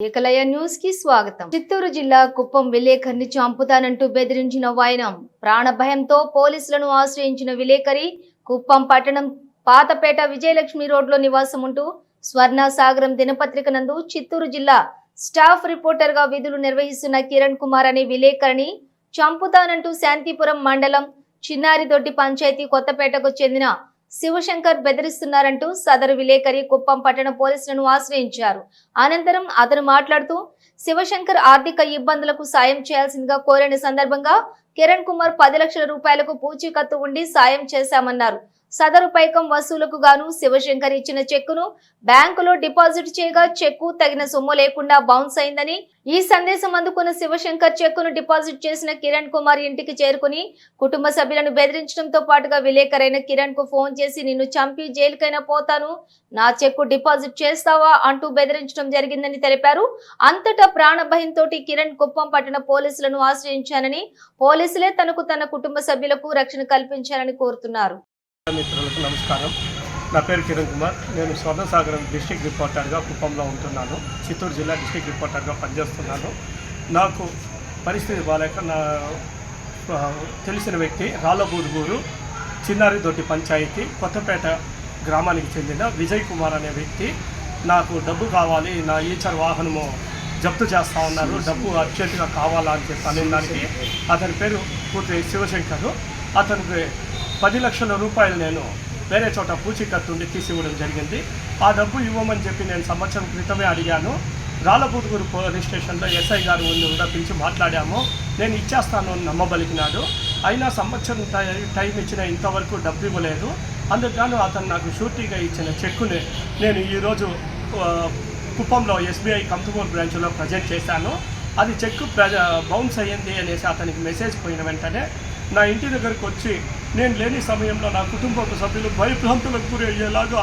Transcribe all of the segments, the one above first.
ఏకలయ న్యూస్కి స్వాగతం. చిత్తూరు జిల్లా కుప్పం విలేకరిని చంపుతానంటూ బెదిరించిన వైనం. ప్రాణ భయంతో పోలీసులను ఆశ్రయించిన విలేకరి కుప్పం పట్టణం పాతపేట విజయలక్ష్మి రోడ్లో నివాసం ఉంటూ స్వర్ణ సాగరం దినపత్రిక నందు చిత్తూరు జిల్లా స్టాఫ్ రిపోర్టర్గా విధులు నిర్వహిస్తున్న కిరణ్ కుమార్ అనే విలేకరిని చంపుతానంటూ శాంతిపురం మండలం చిన్నారిదొడ్డి పంచాయతీ కొత్తపేటకు చెందిన శివశంకర్ బెదిరిస్తున్నారంటూ సదరు విలేకరి కుప్పం పట్టణ పోలీసులను ఆశ్రయించారు. అనంతరం అతను మాట్లాడుతూ శివశంకర్ ఆర్థిక ఇబ్బందులకు సాయం చేయాల్సిందిగా కోరిన సందర్భంగా కిరణ్ కుమార్ పది లక్షల రూపాయలకు పూచీకత్తు ఉండి సాయం చేశామన్నారు. సదరు పైకం వసూలుకు గాను శివశంకర్ ఇచ్చిన చెక్కును బ్యాంకులో డిపాజిట్ చేయగా చెక్కు తగిన సొమ్ము లేకుండా బౌన్స్ అయిందని ఈ సందేశం అందుకున్న శివశంకర్ చెక్కును డిపాజిట్ చేసిన కిరణ్ కుమార్ ఇంటికి చేరుకుని కుటుంబ సభ్యులను బెదిరించడంతో పాటుగా విలేకరైన కిరణ్కు ఫోన్ చేసి నిన్ను చంపి జైలుకైనా పోతాను. నా చెక్కు డిపాజిట్ చేస్తావా? అంటూ బెదిరించడం జరిగిందని తెలిపారు. అంతటా ప్రాణ భయంతో కిరణ్ కుప్పం పట్టణ పోలీసులను ఆశ్రయించానని పోలీసులే తనకు తన కుటుంబ సభ్యులకు రక్షణ కల్పించాలని కోరుతున్నారు. మిత్రులకు నమస్కారం. నా పేరు కిరణ్ కుమార్. నేను స్వర్ణసాగరం డిస్టిక్ రిపోర్టర్గా కుప్పంలో ఉంటున్నాను. చిత్తూరు జిల్లా డిస్టిక్ రిపోర్టర్గా పనిచేస్తున్నాను. నాకు పరిస్థితి బాగాలేక నా తెలిసిన వ్యక్తి రాళ్ళబూదుగూరు చిన్నారిదొడ్డి పంచాయతీ కొత్తపేట గ్రామానికి చెందిన విజయ్ కుమార్ అనే వ్యక్తి నాకు డబ్బు కావాలి నా ఈచర్ వాహనము జప్తు చేస్తా ఉన్నారు డబ్బు అర్జెంటుగా కావాలా అని చెప్పి అనే దానికి అతని పేరు పూర్తి శివశంకర్. అతనికి పది లక్షల రూపాయలు నేను వేరే చోట పూచీకత్తు ఉండి తీసి ఇవ్వడం జరిగింది. ఆ డబ్బు ఇవ్వమని చెప్పి నేను సంవత్సరం క్రితమే అడిగాను. రాళ్ళపూతుగురు పోలీస్ స్టేషన్లో ఎస్ఐ గారు ముందు కూడా పిలిచి మాట్లాడాము. నేను ఇచ్చేస్తాను అని నమ్మబలికినాడు అయినా సంవత్సరం టై- టైం ఇచ్చిన ఇంతవరకు డబ్బు ఇవ్వలేదు. అందుకు అతను నాకు షూరిటీగా ఇచ్చిన చెక్కుని నేను ఈరోజు కుప్పంలో ఎస్బీఐ కంతుమూరు బ్రాంచ్లో ప్రజెంట్ చేశాను. అది చెక్ ప్రజ బౌన్స్ అయ్యింది అనేసి అతనికి మెసేజ్ పోయిన వెంటనే నా ఇంటి దగ్గరకు వచ్చి నేను లేని సమయంలో నా కుటుంబ సభ్యులు భయభ్రాంతులకు గురి అయ్యేలాగా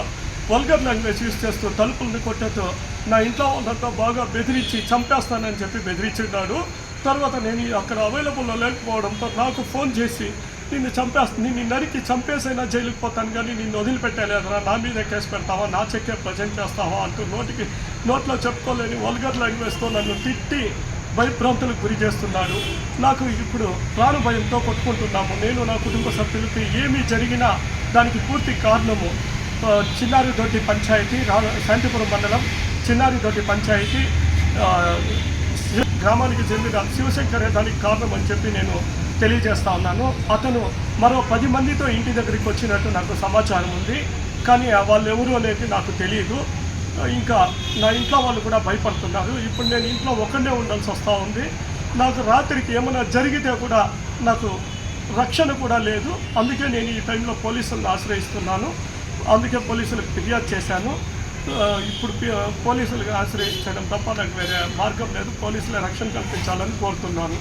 వల్గర్ లాంగ్వేజ్ యూస్ చేస్తూ తలుపులను కొట్టేతో నా ఇంట్లో వాళ్ళంతా బాగా బెదిరించి చంపేస్తానని చెప్పి బెదిరించున్నాడు. తర్వాత నేను అక్కడ అవైలబుల్లో లేకపోవడంతో నాకు ఫోన్ చేసి నిన్ను చంపేస్తా నిన్ను నరికి చంపేసైనా జైలుకి పోతాను కానీ నిన్ను వదిలిపెట్టలేదురా నా మీద కేసు పెడతావా నా చెక్కే ప్రజెంట్ చేస్తావా అంటూ నోటికి నోట్లో చెప్పుకోలేని వల్గర్ లాంగ్వేజ్తో నన్ను తిట్టి భయభ్రాంతులకు గురి చేస్తున్నాడు. నాకు ఇప్పుడు ప్రాణ భయంతో కొట్టుకుంటున్నాము. నేను నా కుటుంబ సభ్యులకి ఏమి జరిగినా దానికి పూర్తి కారణము చిన్నారి చిన్నారిదొడ్డి పంచాయతీ శాంతిపురం మండలం చిన్నారిదొడ్డి పంచాయతీ శి- గ్రామానికి చెందిన శివశంకరే దానికి కారణం అని చెప్పి నేను తెలియజేస్తా ఉన్నాను. అతను మరో పది మందితో ఇంటి దగ్గరికి వచ్చినట్టు నాకు సమాచారం ఉంది. కానీ వాళ్ళు ఎవరు అనేది నాకు తెలియదు ఇంకా నా ఇంట్లో వాళ్ళు కూడా భయపడుతున్నారు. ఇప్పుడు నేను ఇంట్లో ఒక్కడే ఉండాల్సి వస్తూ ఉంది. నాకు రాత్రికి ఏమైనా జరిగితే కూడా నాకు రక్షణ కూడా లేదు. అందుకే నేను ఈ టైంలో పోలీసులను ఆశ్రయిస్తున్నాను. అందుకే పోలీసులకు ఫిర్యాదు చేశాను. ఇప్పుడు పోలీసులకు ఆశ్రయించడం తప్ప నాకు వేరే మార్గం లేదు. పోలీసుల రక్షణ కల్పించాలని కోరుతున్నాను.